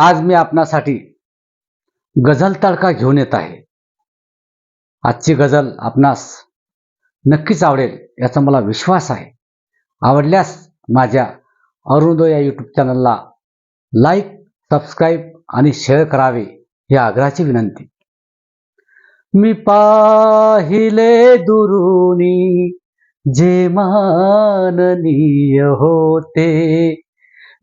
आज मी आपणासाठी गझल तडका घेऊन येत आहे. आजची गझल आपणास नक्कीच आवडेल याचा मला विश्वास आहे. आवडल्यास माझ्या अरुणोदय या यूट्यूब चॅनलला लाईक सबस्क्राईब आणि शेअर करावे ही आग्रहाची विनंती. मी पाहिले दुरुनी जे माननीय होते.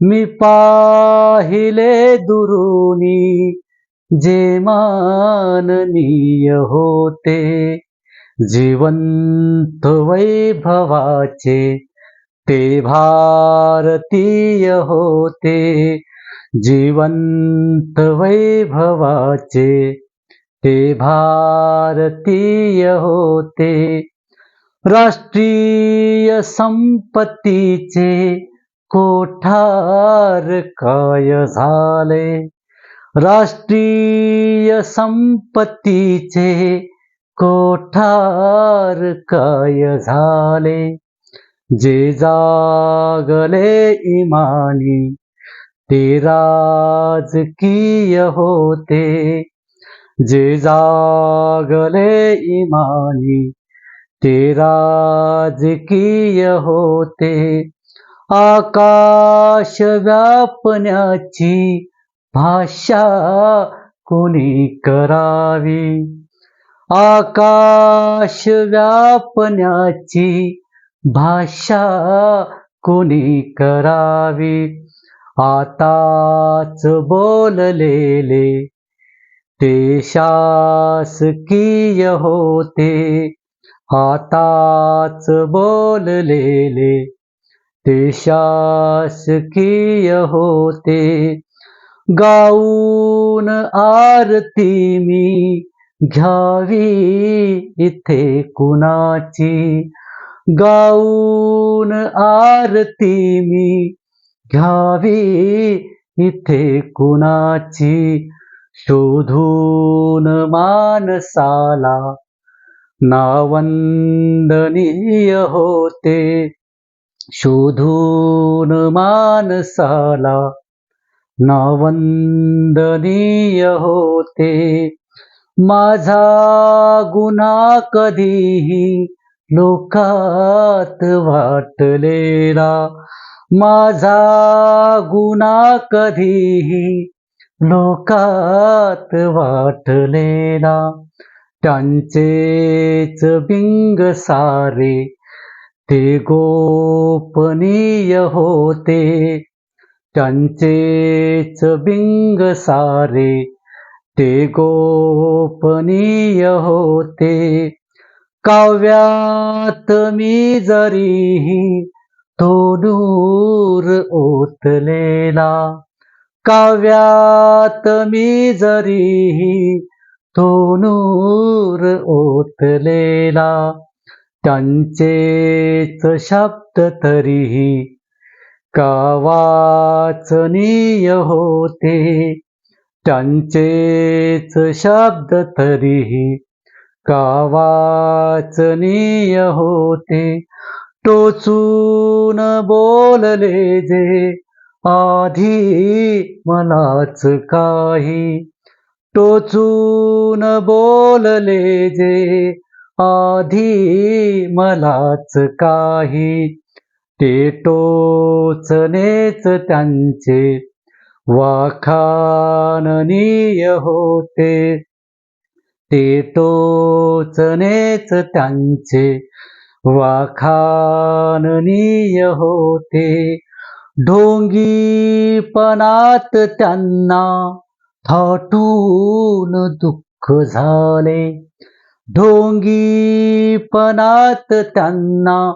मी पाहिले दुरुनी जे माननीय होते. जिवंत वैभवाचे ते भारतीय होते. जिवंत वैभवाचे ते भारतीय होते. राष्ट्रीय संपत्तीचे कोठार काय झाले? राष्ट्रीय संपत्तीचे कोठार काय झाले? जे जागले इमानी, ते राजकीय होते. जे जागले इमानी, ते राजकीय होते. आकाश व्यापण्याची भाषा कोणी करावी? आकाश व्यापण्याची भाषा कोणी करावी? आताच बोललेले ते शासकीय होते. आताच बोललेले ते शासकीय होते. गाऊन आरती मी घ्यावी इथे कुणाची? गाऊन आरती मी घ्यावी इथे कुणाची? शोधून मानसाला नावंदनीय होते. शोधून मानसाला नावंदनीय होते. माझा गुन्हा कधीही लोकात वाटलेला. माझा गुन्हा कधीही लोकात वाटलेला. त्यांचेच बिंग सारे ते गोपनीय होते. त्यांचेच बिंग सारे. ते गोपनीय होते. काव्यात मी जरीही तो दूर ओतलेला. काव्यात मी जरीही तो नूर ओतलेला. त्यांचेच शब्द तरीही का वाचनीय होते. त्यांचेच शब्द तरीही का वाचनीय होते. टोचून बोलले जे आधी मलाच काही. टोचून बोलले जे आधी मलाच काही. ते टोचनेच त्यांचे. वाखाननीय होते. ते टोचनेच त्यांचे. वाखाणनीय होते. ढोंगीपणात त्यांना थाटून दुःख झाले. ढोंगीपणात त्यांना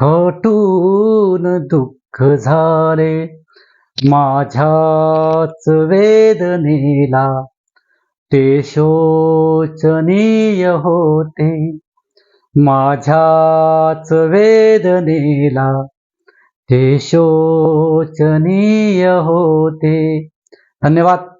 थटून दुःख झाले. माझ्याच वेदनेला ते शोचनीय होते. माझ्याच वेदनेला ते शोचनीय होते. धन्यवाद.